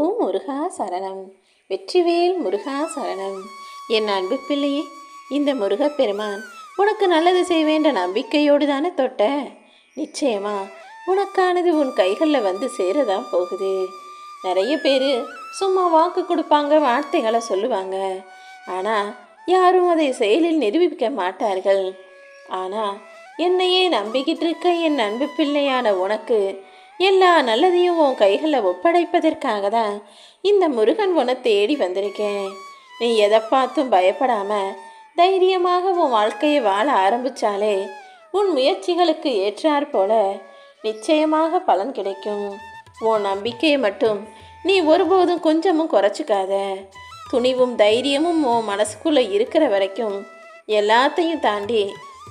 ஓ முருகா சரணம். வெற்றிவேல் முருகா சரணம். என் அன்பு பிள்ளையே இந்த முருகப்பெருமான் உனக்கு நல்லது செய்வேன்ற நம்பிக்கையோடு தானே தொட்ட? நிச்சயமா உனக்கானது உன் கைகளில் வந்து சேரதான் போகுது. நிறைய பேர் சும்மா வாக்கு கொடுப்பாங்க வார்த்தைகளை சொல்லுவாங்க. ஆனால் யாரும் அதை செயலில் நிரூபிக்க மாட்டார்கள். ஆனால் என்னையே நம்பிக்கிட்டு இருக்க என் அன்பு பிள்ளையான உனக்கு எல்லா நல்லதையும் உன் கைகளில் ஒப்படைப்பதற்காக தான் இந்த முருகன் உன தேடி வந்திருக்கேன். நீ எதை பார்த்தும் பயப்படாமல் தைரியமாக உன் வாழ்க்கையை வாழ ஆரம்பிச்சாலே உன் முயற்சிகளுக்கு ஏற்றாற் போல நிச்சயமாக பலன் கிடைக்கும். உன் நம்பிக்கையை மட்டும் நீ ஒருபோதும் கொஞ்சமும் குறைச்சிக்காத. துணிவும் தைரியமும் உன் மனசுக்குள்ளே இருக்கிற வரைக்கும் எல்லாத்தையும் தாண்டி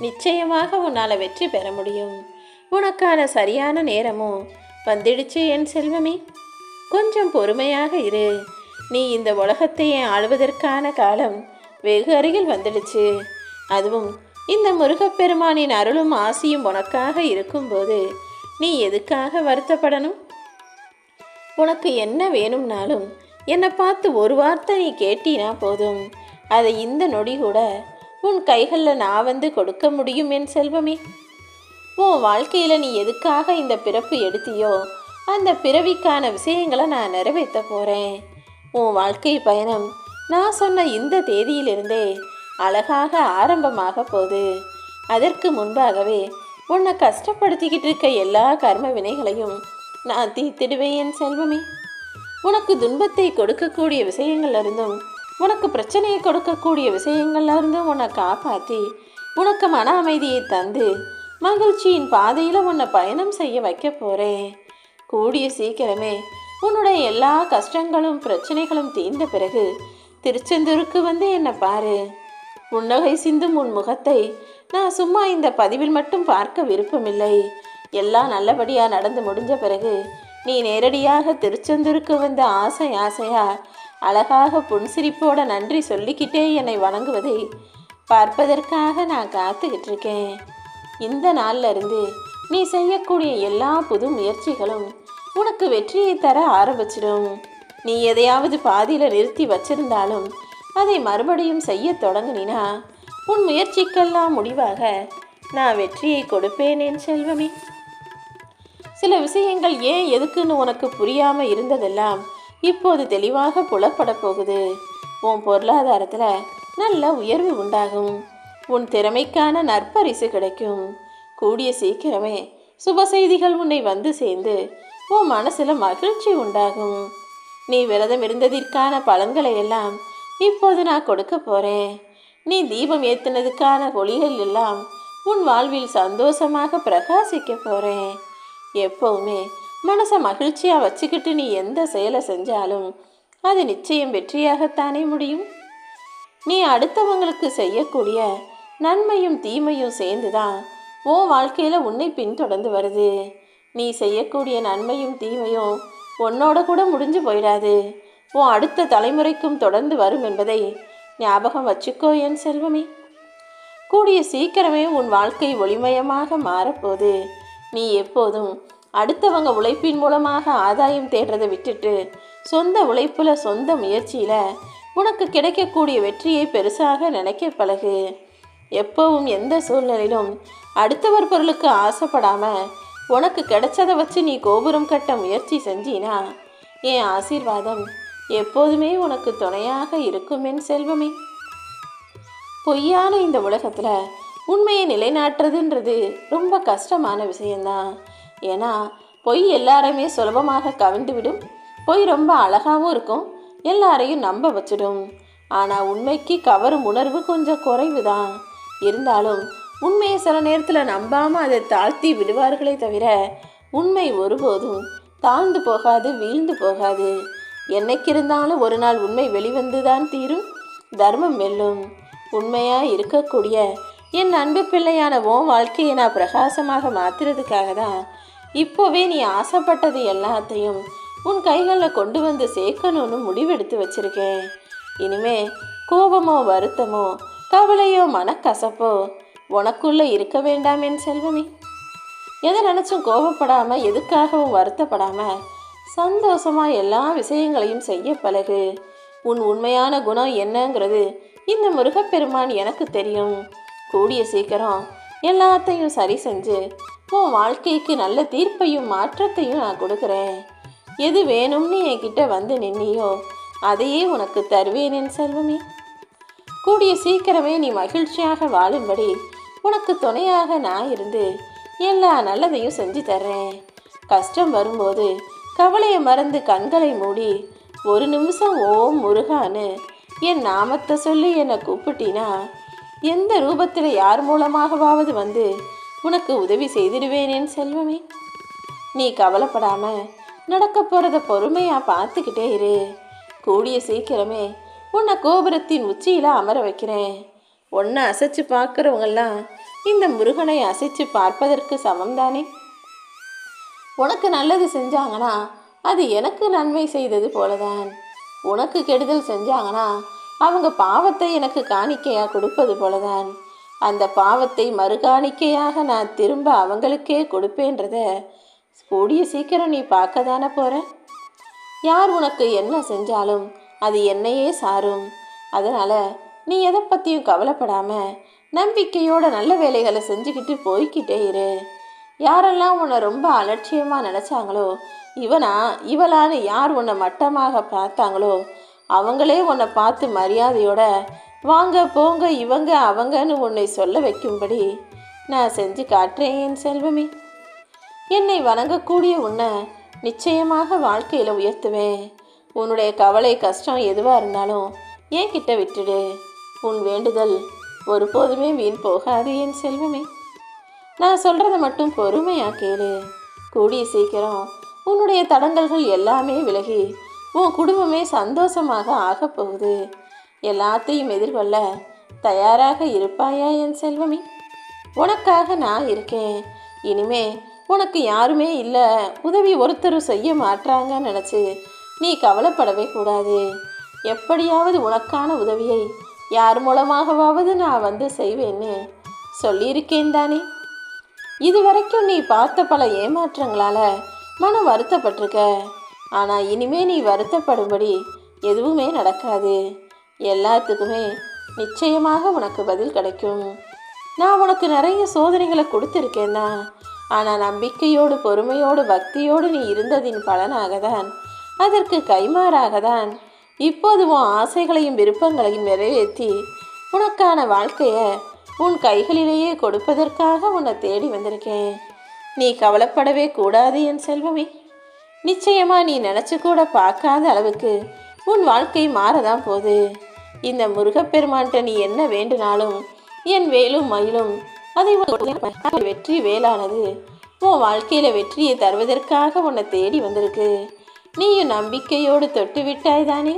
நிச்சயமாக உன்னால் வெற்றி பெற முடியும். உனக்கான சரியான நேரமும் வந்துடுச்சு என் செல்வமே. கொஞ்சம் பொறுமையாக இரு. நீ இந்த உலகத்தையே ஆளுவதற்கான காலம் வெகு அருகில் வந்துடுச்சு. அதுவும் இந்த முருகப்பெருமானின் அருளும் ஆசியும் உனக்காக இருக்கும்போது நீ எதுக்காக வருத்தப்படணும்? உனக்கு என்ன வேணும்னாலும் என்னை பார்த்து ஒரு வார்த்தை நீ கேட்டினா போதும். அதை இந்த நொடி கூட உன் கைகளில் நான் வந்து கொடுக்க முடியும் என் செல்வமே. உன் வாழ்க்கையில் நீ எதுக்காக இந்த பிறப்பு எடுத்தியோ அந்த பிறவிக்கான விஷயங்களை நான் நிறைவேற்ற போகிறேன் உன் வாழ்க்கை பயணம் நான் சொன்ன இந்த தேதியிலிருந்தே அழகாக ஆரம்பமாக போகுது. அதற்கு முன்பாகவே உன்னை கஷ்டப்படுத்திக்கிட்டு இருக்க எல்லா கர்ம வினைகளையும் நான் தீர்த்திடுவேன் என் செல்வமே. உனக்கு துன்பத்தை கொடுக்கக்கூடிய விஷயங்கள்ல இருந்தும் உனக்கு பிரச்சனையை கொடுக்கக்கூடிய விஷயங்கள்லேருந்தும் உன்னை காப்பாற்றி உனக்கு மன அமைதியை தந்து மகிழ்ச்சியின் பாதையில் உன்னை பயணம் செய்ய வைக்க போகிறேன் கூடிய சீக்கிரமே உன்னுடைய எல்லா கஷ்டங்களும் பிரச்சனைகளும் தீர்ந்த பிறகு திருச்செந்தூருக்கு வந்து என்னை பாரு. புன்னகை சிந்தும் உன் முகத்தை நான் சும்மா இந்த பதிவில் மட்டும் பார்க்க விருப்பமில்லை. எல்லாம் நல்லபடியாக நடந்து முடிஞ்ச பிறகு நீ நேரடியாக திருச்செந்தூருக்கு வந்த ஆசை ஆசையா அழகாக புன்சிரிப்போட நன்றி சொல்லிக்கிட்டே என்னை வணங்குவதை பார்ப்பதற்காக நான் காத்துக்கிட்டு இருக்கேன். இந்த நாள்ல இருந்து நீ செய்யக்கூடிய எல்லா புது முயற்சிகளும் உனக்கு வெற்றியை தர ஆரம்பிச்சிடும். நீ எதையாவது பாதியில் நிறுத்தி வச்சிருந்தாலும் அதை மறுபடியும் செய்ய தொடங்கினா உன் முயற்சிக்கெல்லாம் முடிவாக நான் வெற்றியை கொடுப்பேன் என் செல்வமே. சில விஷயங்கள் ஏன் எதுக்குன்னு உனக்கு புரியாமல் இருந்ததெல்லாம் இப்போது தெளிவாக புலப்பட போகுது. உன் பொருளாதாரத்தில் நல்ல உயர்வு உண்டாகும். உன் திறமைக்கான நற்பரிசு கிடைக்கும். கூடிய சீக்கிரமே சுப செய்திகள் உன்னை வந்து சேர்ந்து உன் மனசில் மகிழ்ச்சி உண்டாகும். நீ விரதம் இருந்ததற்கான பலன்களை எல்லாம் இப்போது நான் கொடுக்க போகிறேன் நீ தீபம் ஏத்தினதுக்கான ஒளிகள் எல்லாம் உன் வாழ்வில் சந்தோஷமாக பிரகாசிக்க போகிறேன் எப்போவுமே மனசை மகிழ்ச்சியாக வச்சுக்கிட்டு நீ எந்த செயலை செஞ்சாலும் அது நிச்சயம் வெற்றியாகத்தானே முடியும். நீ அடுத்தவங்களுக்கு செய்யக்கூடிய நன்மையும் தீமையும் சேர்ந்துதான் உன் வாழ்க்கையில் உன்னை பின்தொடர்ந்து வருது. நீ செய்யக்கூடிய நன்மையும் தீமையும் உன்னோட கூட முடிஞ்சு போயிடாது. உன் அடுத்த தலைமுறைக்கும் தொடர்ந்து வரும் என்பதை ஞாபகம் வச்சுக்கோ என் செல்வமே. கூடிய சீக்கிரமே உன் வாழ்க்கை ஒளிமயமாக மாறப்போது நீ எப்போதும் அடுத்தவங்க உழைப்பின் மூலமாக ஆதாயம் தேடுறதை விட்டுட்டு சொந்த உழைப்பில் சொந்த முயற்சியில் உனக்கு கிடைக்கக்கூடிய வெற்றியை பெருசாக நினைக்க பழகு. எப்பவும் எந்த சூழ்நிலையிலும் அடுத்தவர் பொருளுக்கு ஆசைப்படாமல் உனக்கு கிடைச்சதை வச்சு நீ கோபுரம் கட்ட முயற்சி செஞ்சினா என் ஆசீர்வாதம் எப்போதுமே உனக்கு துணையாக இருக்கும் என் செல்வமே. பொய்யான இந்த உலகத்தில் உண்மையை நிலைநாட்டுறதுன்றது ரொம்ப கஷ்டமான விஷயந்தான் ஏன்னா பொய் எல்லாரையுமே சுலபமாக கவிழ்ந்து விடும் பொய் ரொம்ப அழகாகவும் இருக்கும். எல்லாரையும் நம்ப வச்சிடும். ஆனால் உண்மைக்கு கவரும் உணர்வு கொஞ்சம் குறைவு தான் இருந்தாலும் உண்மையை சில நேரத்தில் நம்பாமல் அதை தாழ்த்தி விடுவார்களே தவிர உண்மை ஒருபோதும் தாழ்ந்து போகாது வீழ்ந்து போகாது. என்னைக்கிருந்தாலும் ஒரு நாள் உண்மை வெளிவந்து தான் தீரும். தர்மம் வெல்லும். உண்மையாக இருக்கக்கூடிய என் அன்பு பிள்ளையான உன் வாழ்க்கையை நான் பிரகாசமாக மாற்றுறதுக்காக தான் இப்போவே நீ ஆசைப்பட்டது எல்லாத்தையும் உன் கைகளில் கொண்டு வந்து சேர்க்கணும்னு முடிவெடுத்து வச்சிருக்கேன். இனிமே கோபமோ வருத்தமோ கவலையோ மனக்கசப்போ உனக்குள்ளே இருக்க வேண்டாம் என் செல்வமே. எதை நினச்சும் கோபப்படாமல் எதுக்காகவும் வருத்தப்படாமல் சந்தோஷமா எல்லா விஷயங்களையும் செய்ய பழகு. உன் உண்மையான குணம் என்னங்கிறது இந்த முருகப்பெருமான் எனக்கு தெரியும். கூடிய சீக்கிரம் எல்லாத்தையும் சரி செஞ்சு உன் வாழ்க்கைக்கு நல்ல தீர்ப்பையும் மாற்றத்தையும் நான் கொடுக்குறேன். எது வேணும்னு என்கிட்ட வந்து நின்னியோ அதையே உனக்கு தருவேன் என் செல்வமே. கூடிய சீக்கிரமே நீ மகிழ்ச்சியாக வாழும்படி உனக்கு துணையாக நான் இருந்து எல்லா நல்லதையும் செஞ்சு தர்றேன். கஷ்டம் வரும்போது கவலையை மறந்து கண்களை மூடி ஒரு நிமிஷம் ஓம் முருகான்னு என் நாமத்தை சொல்லி என்னை கூப்பிட்டினா? எந்த ரூபத்தில் யார் மூலமாகவாவது வந்து உனக்கு உதவி செய்திடுவேனேன் செல்வமே. நீ கவலைப்படாமல் நடக்க போகிறத பொறுமையாக பார்த்துக்கிட்டே இரு. கூடிய சீக்கிரமே உன்னை கோபுரத்தின் உச்சியில் அமர வைக்கிறேன். ஒன்றை அசைச்சு பார்க்குறவங்கெல்லாம் இந்த முருகனை அசைச்சு பார்ப்பதற்கு சமம்தானே? உனக்கு நல்லது செஞ்சாங்கன்னா அது எனக்கு நன்மை செய்தது போலதான். உனக்கு கெடுதல் செஞ்சாங்கன்னா அவங்க பாவத்தை எனக்கு காணிக்கையாக கொடுப்பது போலதான். அந்த பாவத்தை மறுகாணிக்கையாக நான் திரும்ப அவங்களுக்கே கொடுப்பேன்றத கூடிய சீக்கிரம் நீ பார்க்க தானே போகிற யார் உனக்கு என்ன செஞ்சாலும் அது என்னையே சாரும். அதனால் நீ எதை பற்றியும் கவலைப்படாமல் நம்பிக்கையோட நல்ல வேலைகளை செஞ்சுக்கிட்டு போய்க்கிட்டே இரு. யாரெல்லாம் உன்னை ரொம்ப அலட்சியமாக நினச்சாங்களோ இவனா இவளான்னு யார் உன்னை மட்டமாக பார்த்தாங்களோ அவங்களே உன்னை பார்த்து மரியாதையோட வாங்க போங்க இவங்க அவங்கன்னு உன்னை சொல்ல வைக்கும்படி நான் செஞ்சு காட்டுறேன் செல்வமே. என்னை வணங்கக்கூடிய உன்னை நிச்சயமாக வாழ்க்கையில் உயர்த்துவேன். உன்னுடைய கவலை கஷ்டம் எதுவாக இருந்தாலும் என்கிட்ட விட்டுடு. உன் வேண்டுதல் ஒருபோதுமே வீண் போகாது என் செல்வமே. நான் சொல்கிறத மட்டும் பொறுமையாக கேளு. கூடிய சீக்கிரம் உன்னுடைய தடங்கல்கள் எல்லாமே விலகி உன் குடும்பமே சந்தோஷமாக ஆகப் போகுது. எல்லாத்தையும் எதிர்கொள்ள தயாராக இருப்பாயா என் செல்வமே? உனக்காக நான் இருக்கேன். இனிமே உனக்கு யாருமே இல்லை. உதவி ஒருத்தரும் செய்ய மாட்டாங்கன்னு நினச்சி நீ கவலைப்படவே கூடாது. எப்படியாவது உனக்கான உதவியை யார் மூலமாகவாவது நான் வந்து செய்வேன்னு சொல்லியிருக்கேன் தானே. இதுவரைக்கும் நீ பார்த்த பல ஏமாற்றங்களால் மனம் வருத்தப்பட்டிருக்க. ஆனால் இனிமே நீ வருத்தப்படும்படி எதுவுமே நடக்காது. எல்லாத்துக்குமே நிச்சயமாக உனக்கு பதில் கிடைக்கும். நான் உனக்கு நிறைய சோதனைகளை கொடுத்துருக்கேன் தான். ஆனால் நம்பிக்கையோடு பொறுமையோடு பக்தியோடு நீ இருந்ததின் பலனாக தான் அதற்கு கைமாறாக தான் இப்போது உன் ஆசைகளையும் விருப்பங்களையும் நிறைவேற்றி உனக்கான வாழ்க்கையை உன் கைகளிலேயே கொடுப்பதற்காக உன்னை தேடி வந்திருக்கேன். நீ கவலைப்படவே கூடாது என் செல்வமே. நிச்சயமா நீ நினச்சி கூட பார்க்காத அளவுக்கு உன் வாழ்க்கை மாறதான் போது இந்த முருகப்பெருமான்கிட்ட நீ என்ன வேண்டுனாலும் என் வேலும் மயிலும் அதை வெற்றி வேலானது உன் வாழ்க்கையில் வெற்றியை தருவதற்காக உன்னை தேடி வந்திருக்கு. நீயும் நம்பிக்கையோடு தொட்டு விட்டாய் தானே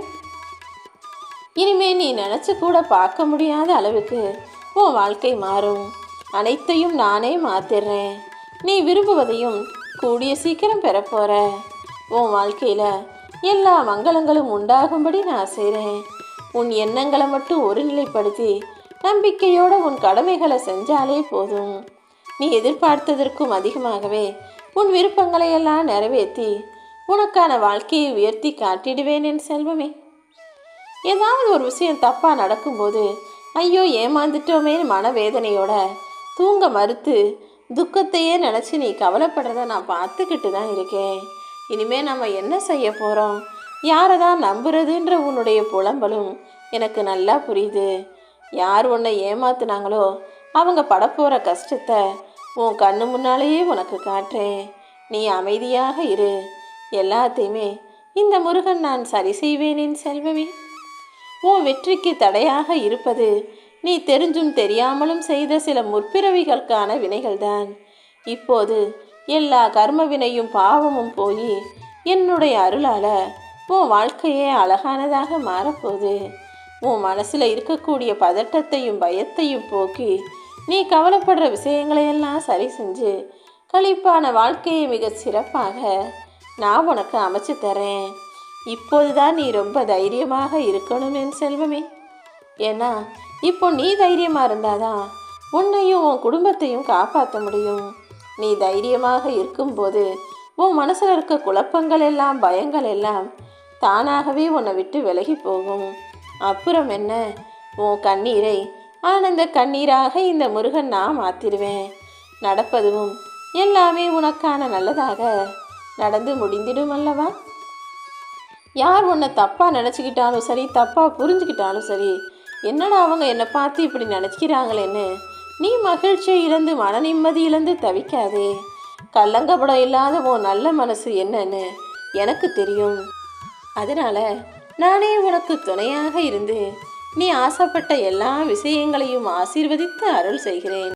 இனிமே நீ நினச்சி கூட பார்க்க முடியாத அளவுக்கு உன் வாழ்க்கை மாறும். அனைத்தையும் நானே மாத்திடுறேன் நீ விரும்புவதையும் கூடிய சீக்கிரம் பெறப்போற. உன் வாழ்க்கையில் எல்லா மங்களங்களும் உண்டாகும்படி நான் செய்கிறேன் உன் எண்ணங்களை மட்டும் ஒருநிலைப்படுத்தி நம்பிக்கையோட உன் கடமைகளை செஞ்சாலே போதும். நீ எதிர்பார்த்ததற்கும் அதிகமாகவே உன் விருப்பங்களை எல்லாம் நிறைவேற்றி உனக்கான வாழ்க்கையை உயர்த்தி காட்டிடுவேன் என் செல்வமே. ஏதாவது ஒரு விஷயம் தப்பாக நடக்கும்போது ஐயோ ஏமாந்துட்டோமே மனவேதனையோட தூங்க மறுத்து துக்கத்தையே நினச்சி நீ கவலைப்படுறத நான் பார்த்துக்கிட்டு தான் இருக்கேன். இனிமே நம்ம என்ன செய்ய போகிறோம் யாரை தான் நம்புறதுன்ற உன்னுடைய புலம்பலும் எனக்கு நல்லா புரியுது. யார் உன்னை ஏமாத்துனாங்களோ அவங்க படப்போகிற கஷ்டத்தை உன் கண்ணு முன்னாலேயே உனக்கு காட்டுறேன். நீ அமைதியாக இரு. எல்லாத்தையுமே இந்த முருகன் நான் சரி செய்வேனேன் செல்வமே. உன் வெற்றிக்கு தடையாக இருப்பது நீ தெரிஞ்சும் தெரியாமலும் செய்த சில முற்பிறவிகளுக்கான வினைகள்தான். இப்போது எல்லா கர்ம வினையும் பாவமும் போய் என்னுடைய அருளால உன் வாழ்க்கையே அழகானதாக மாறப்போகுது. உன் மனசில் இருக்கக்கூடிய பதட்டத்தையும் பயத்தையும் போக்கி நீ கவலைப்படுற விஷயங்களையெல்லாம் சரி செஞ்சு களிப்பான வாழ்க்கையை மிக சிறப்பாக நான் உனக்கு அமைச்சு தரேன். இப்போதுதான் நீ ரொம்ப தைரியமாக இருக்கணும் என் செல்வமே. ஏன்னா இப்போ நீ தைரியமாக இருந்தாதான் உன்னையும் உன் குடும்பத்தையும் காப்பாற்ற முடியும். நீ தைரியமாக இருக்கும்போது உன் மனசில் இருக்க குழப்பங்கள் எல்லாம் பயங்கள் எல்லாம் தானாகவே உன்னை விட்டு விலகி போகும். அப்புறம் என்ன? உன் கண்ணீரை ஆனந்த கண்ணீராக இந்த முருகன் நான் மாற்றிடுவேன் நடப்பதும் எல்லாமே உனக்கான நல்லதாக. நடந்து முடிந்திடும் அல்லவா? யார் உன்னை தப்பாக நினச்சிக்கிட்டாலும் சரி தப்பாக புரிஞ்சுக்கிட்டாலும் சரி என்னடா அவங்க என்னை பார்த்து இப்படி நினச்சிக்கிறாங்களேன்னு? நீ மகிழ்ச்சியை இழந்து மன நிம்மதி இழந்து தவிக்காதே. கள்ளங்கப்படம் இல்லாத உன் நல்ல மனசு என்னன்னு எனக்கு தெரியும். அதனால் நானே உனக்கு துணையாக இருந்து நீ ஆசைப்பட்ட எல்லா விஷயங்களையும் ஆசீர்வதித்து அருள் செய்கிறேன்.